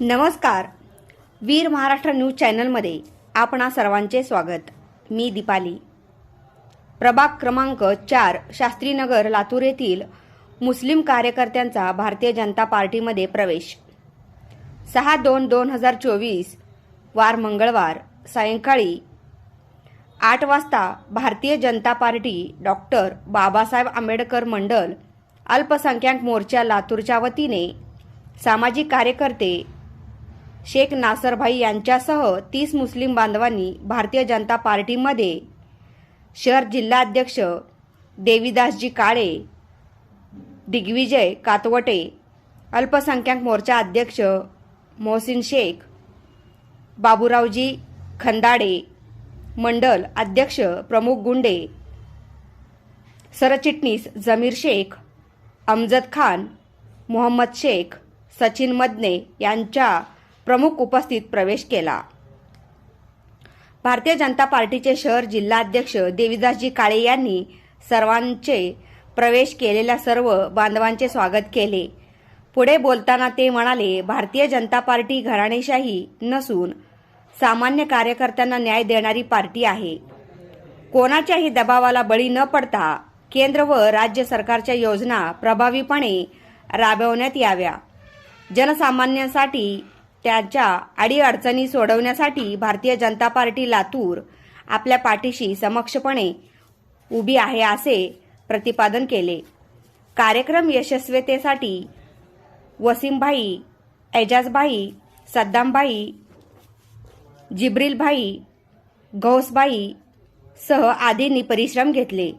नमस्कार. वीर महाराष्ट्र न्यूज चॅनलमध्ये आपणा सर्वांचे स्वागत. मी दीपाली. प्रभाग क्रमांक चार शास्त्रीनगर लातूर येथील मुस्लिम कार्यकर्त्यांचा भारतीय जनता पार्टीमध्ये प्रवेश. सहा दोन दोन हजार चोवीस वार मंगळवार सायंकाळी आठ वाजता भारतीय जनता पार्टी डॉक्टर बाबासाहेब आंबेडकर मंडल अल्पसंख्याक मोर्चा लातूरच्या वतीने सामाजिक कार्यकर्ते शेख नासरभाई यांच्यासह तीस मुस्लिम बांधवांनी भारतीय जनता पार्टीमध्ये शहर जिल्हाध्यक्ष देवीदासजी काळे दिग्विजय कातवटे अल्पसंख्याक मोर्चा अध्यक्ष मोहसिन शेख बाबूरावजी खंदाडे मंडल अध्यक्ष प्रमुख गुंडे सरचिटणीस जमीर शेख अमजद खान मोहम्मद शेख सचिन मदने यांच्या प्रमुख उपस्थित प्रवेश केला. भारतीय जनता पार्टीचे शहर जिल्हाध्यक्ष देवीदासजी काळे यांनी सर्वांचे प्रवेश केलेल्या सर्व बांधवांचे स्वागत केले. पुढे बोलताना ते म्हणाले भारतीय जनता पार्टी घराणेशाही नसून सामान्य कार्यकर्त्यांना न्याय देणारी पार्टी आहे. कोणाच्याही दबावाला बळी न पडता केंद्र व राज्य सरकारच्या योजना प्रभावीपणे राबवण्यात याव्या. जनसामान्यांसाठी त्यांच्या अडीअडचणी सोडवण्यासाठी भारतीय जनता पार्टी लातूर आपल्या पाठीशी समक्षपणे उभी आहे असे प्रतिपादन केले. कार्यक्रम यशस्वीतेसाठी वसीमभाई एजाजभाई सद्दामभाई जिब्रिलभाई गौसबाई सह आदींनी परिश्रम घेतले.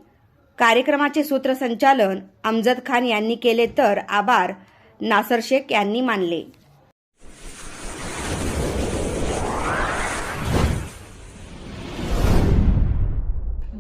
कार्यक्रमाचे सूत्रसंचालन अमजद खान यांनी केले तर आभार नासर शेख यांनी मानले.